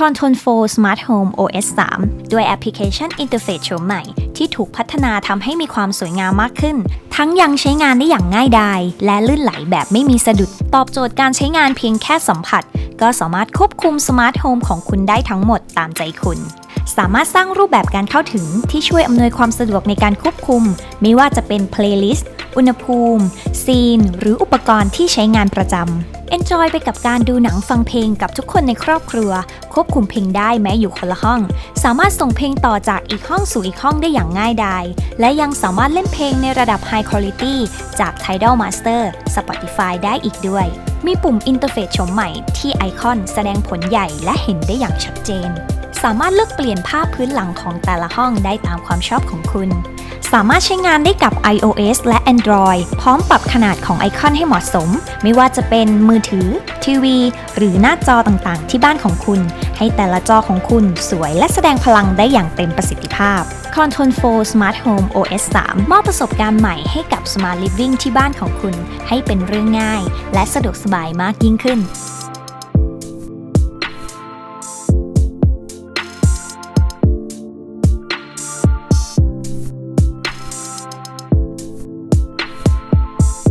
Control 4 Smart Home OS 3 ด้วยแอปพลิเคชันอินเทอร์เฟซโฉมใหม่ ที่ถูกพัฒนาทำให้มีความสวยงามมากขึ้น ทั้งยังใช้งานได้อย่างง่ายดาย และลื่นไหลแบบไม่มีสะดุด ตอบโจทย์การใช้งานเพียงแค่สัมผัส ก็สามารถควบคุมสมาร์ทโฮมของคุณได้ทั้งหมดตามใจคุณ สามารถสร้างรูปแบบการเข้าถึงที่ช่วยอำนวยความสะดวกในการควบคุม ไม่ว่าจะเป็นเพลย์ลิสต์อุณหภูมิ ซีน หรืออุปกรณ์ที่ใช้งานประจำ Enjoy ไปกับการดูหนังฟังเพลงกับทุกคนในครอบครัว ควบคุมเพลงได้แม้อยู่คนละห้อง สามารถส่งเพลงต่อจากอีกห้องสู่อีกห้องได้อย่างง่ายดาย และยังสามารถเล่นเพลงในระดับ High Quality จาก Tidal Master Spotify ได้อีกด้วย มีปุ่มอินเทอร์เฟซชมใหม่ที่ไอคอนแสดงผลใหญ่และเห็นได้อย่างชัดเจน สามารถเลือกเปลี่ยนภาพพื้นหลังของแต่ละห้องได้ตามความชอบของคุณ สามารถใช้งานได้กับ iOS และ Android พร้อมปรับขนาดของไอคอนให้เหมาะสม ไม่ว่าจะเป็นมือถือ ทีวี หรือหน้าจอต่างๆ ที่บ้านของคุณ ให้แต่ละจอของคุณสวยและแสดงพลังได้อย่างเต็มประสิทธิภาพ Control 4 Smart Home OS 3 มอบประสบการณ์ใหม่ให้กับ Smart Living ที่บ้านของคุณ ให้เป็นเรื่องง่าย และสะดวกสบายมากยิ่งขึ้น